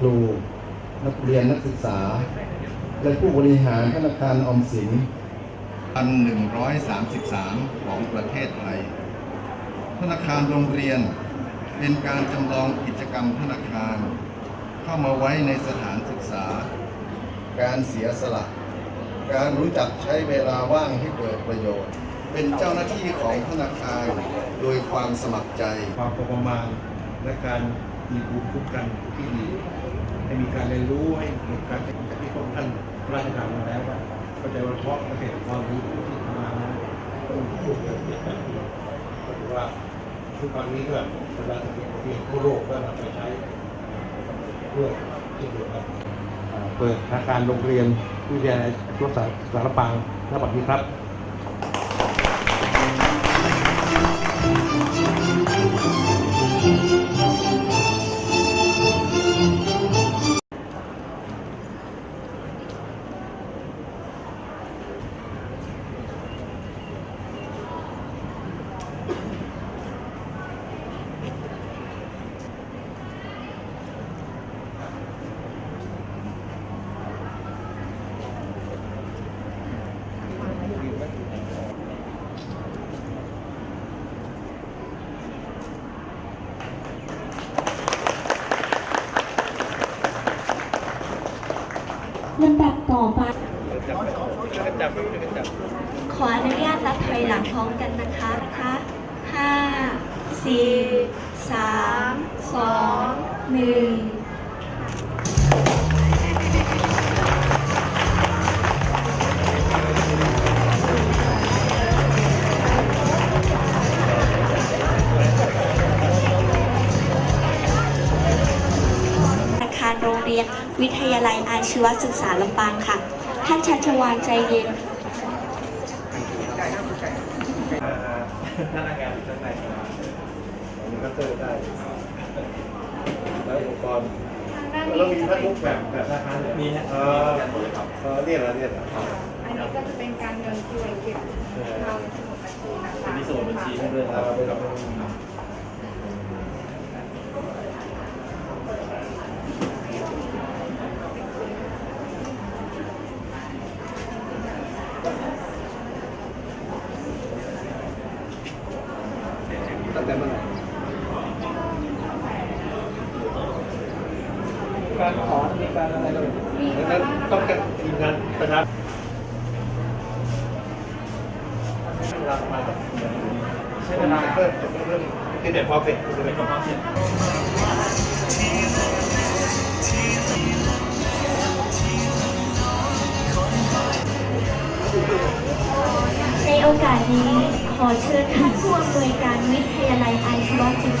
ครู นักเรียนนักศึกษา และผู้บริหารธนาคารออมสิน1,133 ของประเทศไทย ธนาคารโรงเรียนเป็นการจำลองกิจกรรมธนาคาร เข้ามาไว้ในสถานศึกษา การเสียสละ การรู้จักใช้เวลาว่างให้เกิดประโยชน์ เป็นเจ้าหน้าที่ของธนาคารโดยความสมัครใจ ความพอประมาณและการ มีภูมิคุ้มกันที่ดีให้มีการเรียนรู้ให้เกิดการจากที่พวกท่านราชทานมาแล้วว่าเข้าใจว่าเพราะเกษตรความรู้ที่ทำมานั้นต้องพูดกันก็ถือว่าทุกวันนี้ก็สำหรับเรียนทั่วโลกก็นำไปใช้ด้วยเช่เดียวกันอ่าเปิดธนาคารโรงเรียนวิทยาลัยรักษาสารปังณบัดนี้ครับ ลำดับต่อไป ขออนุญาตนับถอยหลังพร้อมกันนะคะนะคะห้าสี่สามสองหนึ่ง วิทยาลัยอาชีวศึกษาลำปางค่ะ ท่านชัชวานใจเย็นพนักงานอยู่ข้างในมีคัตเตอร์ได้ แล้วอุปกรณ์แล้วมีพัดลุกแบบแบบธนาคารเลยมีฮะเออเออเนี่ยเหรอเนี่ยเหรออันนี้ก็จะเป็นการเงินที่ไว้เก็บเราในสมุดบัญชีนะคะมีสมุดบัญชีให้ด้วยนะครับ แบบตั้งแต่เมื่อไหร่การถอนมีการอะไรก็ดังนั้นต้องการทีมงานประทับใช้เวลาประมาณใช้เวลาเพิ่มเพิ่มคือเด็ดพอเสร็จคือเด็ดพอเสร็จในโอกาสนี้ ขอเชิญท่านผู้อำนวยการวิทยาลัยไอซ์วศึกษา